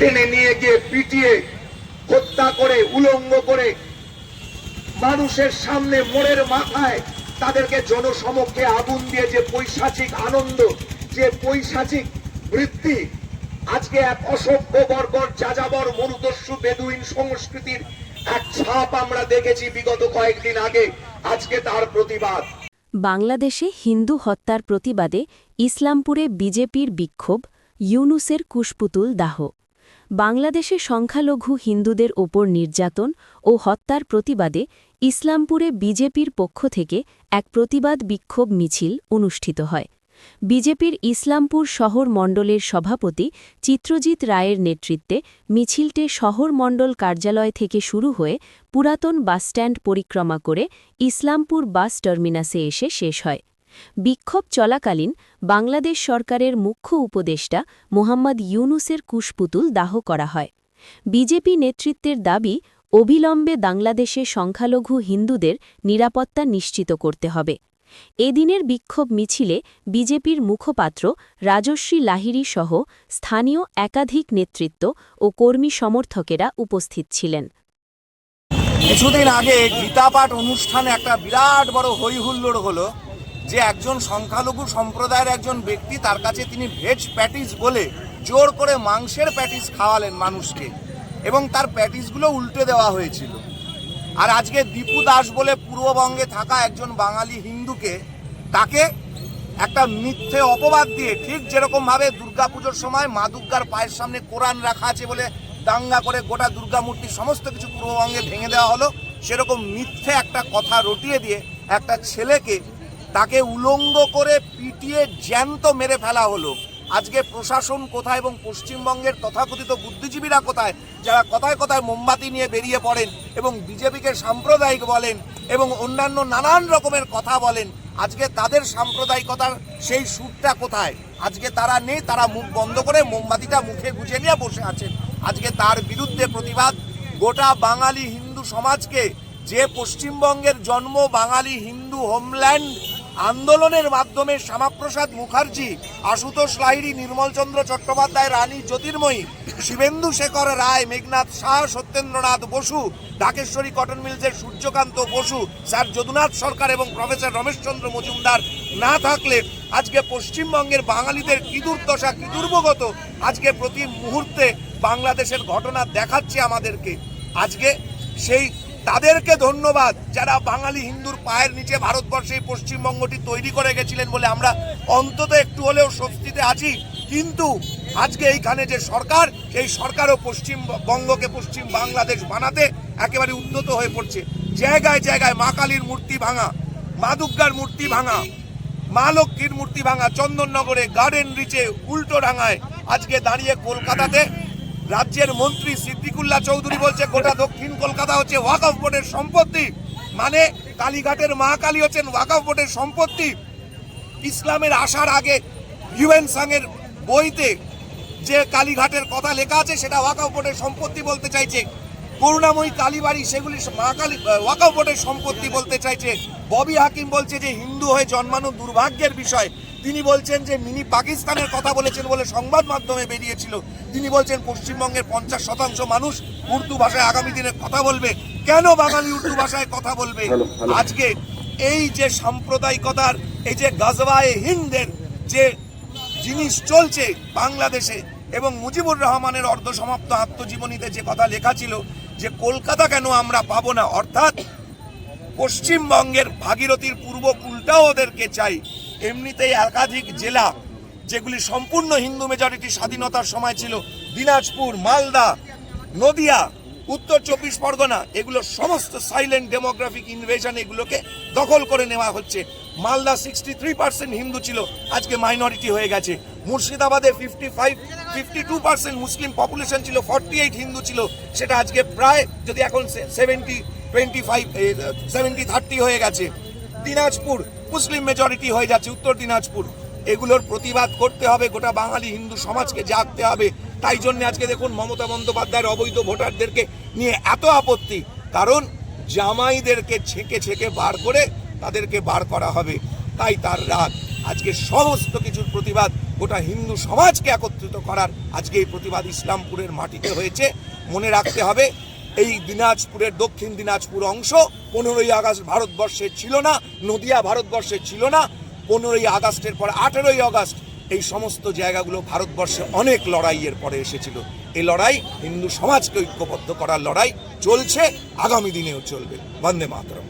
টেনে নিয়ে গিয়ে পিটিয়ে হত্যা করে, উলঙ্গ করে মানুষের সামনে মোড়ের মাথায় তাদেরকে জনসমক্ষে আগুন দিয়ে যে পৈশাচিক আনন্দ, যে পৈশাচিক বৃত্তি, আজকে এক অসভ্য, বর্বর, যাযাবর, মরুদস্যু, বেদুইন সংস্কৃতির এক ছাপ আমরা দেখেছি বিগত কয়েকদিন আগে। আজকে তার প্রতিবাদ। বাংলাদেশে হিন্দু হত্যার প্রতিবাদে ইসলামপুরে বিজেপির বিক্ষোভ, ইউনুসের কুশপুতুল দাহ। বাংলাদেশে সংখ্যালঘু হিন্দুদের ওপর নির্যাতন ও হত্যার প্রতিবাদে ইসলামপুরে বিজেপির পক্ষ থেকে এক প্রতিবাদ বিক্ষোভ মিছিল অনুষ্ঠিত হয়। বিজেপির ইসলামপুর শহর মণ্ডলের সভাপতি চিত্রজিৎ রায়ের নেতৃত্বে মিছিলটে শহর মণ্ডল কার্যালয় থেকে শুরু হয়ে পুরাতন বাসস্ট্যান্ড পরিক্রমা করে ইসলামপুর বাস টার্মিনাসে এসে শেষ হয়। বিক্ষোভ চলাকালীন বাংলাদেশ সরকারের মুখ্য উপদেষ্টা মোহাম্মদ ইউনুসের কুশপুতুল দাহ করা হয়। বিজেপি নেতৃত্বের দাবি, অবিলম্বে বাংলাদেশে সংখ্যালঘু হিন্দুদের নিরাপত্তা নিশ্চিত করতে হবে। এদিনের বিক্ষোভ মিছিলে বিজেপির মুখপাত্র রাজশ্রী লাহিড়ী সহ স্থানীয় একাধিক নেতৃত্ব ও কর্মী সমর্থকেরা উপস্থিত ছিলেন। কিছুদিন আগে গীতা পাঠ অনুষ্ঠানে একটা বিরাট বড় হইহুল্লোড় হলো। যে একজন সংখ্যালঘু সম্প্রদায়ের একজন ব্যক্তি, তার কাছে তিনি ভেজ প্যাটিস বলে জোর করে মাংসের প্যাটিস খাওয়ালেন মানুষকে এবং তার প্যাটিসগুলো উল্টে দেওয়া হয়েছিল। আর আজকে দীপু দাস বলে পূর্ববঙ্গে থাকা একজন বাঙালি হিন্দুকে তাকে একটা মিথ্যে অপবাদ দিয়ে ঠিক যেরকম ভাবে দুর্গাপুজোর সময় মা দুর্গার পায়ের সামনে কোরআন রাখা আছে বলে দাঙ্গা করে গোটা দুর্গা মূর্তি সমস্ত কিছু পূর্ববঙ্গে ভেঙে দেওয়া হলো, সেরকম মিথ্যে একটা কথা রটিয়ে দিয়ে একটা ছেলেকে তাকে উলঙ্গ করে পিটিয়ে জ্যান্ত মেরে ফেলা হলো। আজকে প্রশাসন কোথায় এবং পশ্চিমবঙ্গের তথাকথিত বুদ্ধিজীবীরা কোথায়? যারা কথায় কথায় মোমবাতি নিয়ে বেরিয়ে পড়েন এবং বিজেপিকে সাম্প্রদায়িক বলেন এবং অন্যান্য নানান রকমের কথা বলেন, আজকে তাদের সাম্প্রদায়িকতার সেই সুরটা কোথায়? আজকে তারা নেই, তারা মুখ বন্ধ করে মোমবাতিটা মুখে গুজে নিয়ে বসে আছেন। আজকে তার বিরুদ্ধে প্রতিবাদ। গোটা বাঙালি হিন্দু সমাজকে যে পশ্চিমবঙ্গের জন্ম বাঙালি হিন্দু হোমল্যান্ড আন্দোলনের মাধ্যমে শ্যামাপ্রসাদ মুখার্জি, আশুতোষ লাহিড়ী, নির্মলচন্দ্র চট্টোপাধ্যায়, রানী জ্যোতির্ময়ী, শিবেন্দু শেখর রায়, মেঘনাথ শাহ, সত্যেন্দ্রনাথ বসু ঢাকেশ্বরী কটন মিলসের সূর্যকান্ত বসু, স্যার যদুনাথ সরকার এবং প্রফেসর রমেশচন্দ্র মজুমদার না থাকলে আজকে পশ্চিমবঙ্গের বাঙালিদের কি দুর্দশা, কি দুর্ভগত? আজকে প্রতি মুহূর্তে বাংলাদেশের ঘটনা দেখাচ্ছে আমাদেরকে। আজকে সেই তাদেরকে ধন্যবাদ যারা বাঙালি হিন্দুর পায়ের নিচে ভারতবর্ষে এই পশ্চিমবঙ্গটি তৈরি করে গেছিলেন বলে আমরা অন্তত একটু হলেও স্বস্তিতে আছি। কিন্তু আজকে এইখানে যে সরকার, সেই সরকারও পশ্চিমবঙ্গকে পশ্চিম বাংলাদেশ বানাতে একেবারে উন্নত হয়ে পড়ছে। জায়গায় জায়গায় মা কালীর মূর্তি ভাঙা, মা দুর্গার মূর্তি ভাঙা, মা লক্ষ্মীর মূর্তি ভাঙা, চন্দননগরে গার্ডেন রিচে উল্টো ডাঙায় আজকে দাঁড়িয়ে কলকাতাতে রাজ্যের মন্ত্রী সিদ্দিকুল্লাহ চৌধুরী বলছে, গোটা দক্ষিণ কলকাতা হচ্ছে ওয়াকফ বোর্ডের সম্পত্তি। মানে কালীঘাটের মা কালী হচ্ছেন ওয়াকফ বোর্ডের সম্পত্তি। ইসলামের আসার আগে ইউএন সাংয়ের বইতে যে কালীঘাটের কথা লেখা আছে, সেটা ওয়াকফ বোর্ডের সম্পত্তি বলতে চাইছে। করুণাময়ী কালীবাড়ি, সেগুলি মা কালী ওয়াকফ বোর্ডের সম্পত্তি বলতে চাইছে। ববি হাকিম বলছে যে হিন্দু হয়ে জন্মানো দুর্ভাগ্যের বিষয়। তিনি বলছেন যে মিনি পাকিস্তানের কথা বলেছেন বলে সংবাদ মাধ্যমে বেরিয়েছিল। তিনি বলছেন পশ্চিমবঙ্গের পঞ্চাশ শতাংশ মানুষ উর্দু ভাষায় আগামী দিনে কথা বলবে। কেন বাঙালি উর্দু ভাষায় কথা বলবে? আজকে এই যে সাম্প্রদায়িকতার এই যে গাজওয়ায়ে হিন্দের যে জিনিস চলছে বাংলাদেশে এবং মুজিবুর রহমানের অর্ধসমাপ্ত আত্মজীবনীতে যে কথা লেখা ছিল যে কলকাতা কেন আমরা পাবো না? অর্থাৎ পশ্চিমবঙ্গের ভাগীরথীর পূর্ব কুলটাও ওদেরকে চাই। এমনিতেই একাধিক জেলা যেগুলি সম্পূর্ণ হিন্দু মেজরিটি স্বাধীনতার সময় ছিল, দিনাজপুর, মালদা, নদিয়া, উত্তর চব্বিশ পরগনা, এগুলো সমস্ত সাইলেন্ট ডেমোগ্রাফিক ইনভেশন এগুলোকে দখল করে নেওয়া হচ্ছে। Malda sixty three percent Hindu ছিল, আজকে মাইনরিটি হয়ে গেছে। মুর্শিদাবাদে fifty five fifty two percent Muslim population ছিল ফর্টি এইট হিন্দু ছিল, সেটা আজকে প্রায় যদি এখন seventy twenty five seventy thirty হয়ে গেছে। দিনাজপুর, মুসলিম মেজরিটি হয়ে যাচ্ছে উত্তর দিনাজপুর। এগুলোর প্রতিবাদ করতে হবে, গোটা বাঙালি হিন্দু সমাজকে জাগতে হবে। তাই জন্য আজকে দেখুন মমতা বন্দ্যোপাধ্যায়ের অবৈধ ভোটারদেরকে নিয়ে এত আপত্তি। কারণ জামাইদেরকে ছেঁকে ছেঁকে বার করে তাদেরকে বার করা হবে। তাই তার রাগ। আজকে সমস্ত কিছুর প্রতিবাদ গোটা হিন্দু সমাজকে একত্রিত করার আজকে এই প্রতিবাদ ইসলামপুরের মাটিতে হয়েছে। মনে রাখতে হবে, এই দিনাজপুরের দক্ষিণ দিনাজপুর অংশ পনেরোই আগস্ট ভারতবর্ষে ছিল না, নদিয়া ভারতবর্ষে ছিল না, পনেরোই আগস্টের পর আঠেরোই আগস্ট এই সমস্ত জায়গাগুলো ভারতবর্ষে অনেক লড়াইয়ের পরে এসেছিল। এই লড়াই হিন্দু সমাজকে ঐক্যবদ্ধ করার লড়াই চলছে, আগামী দিনেও চলবে। বন্দে মাতরম।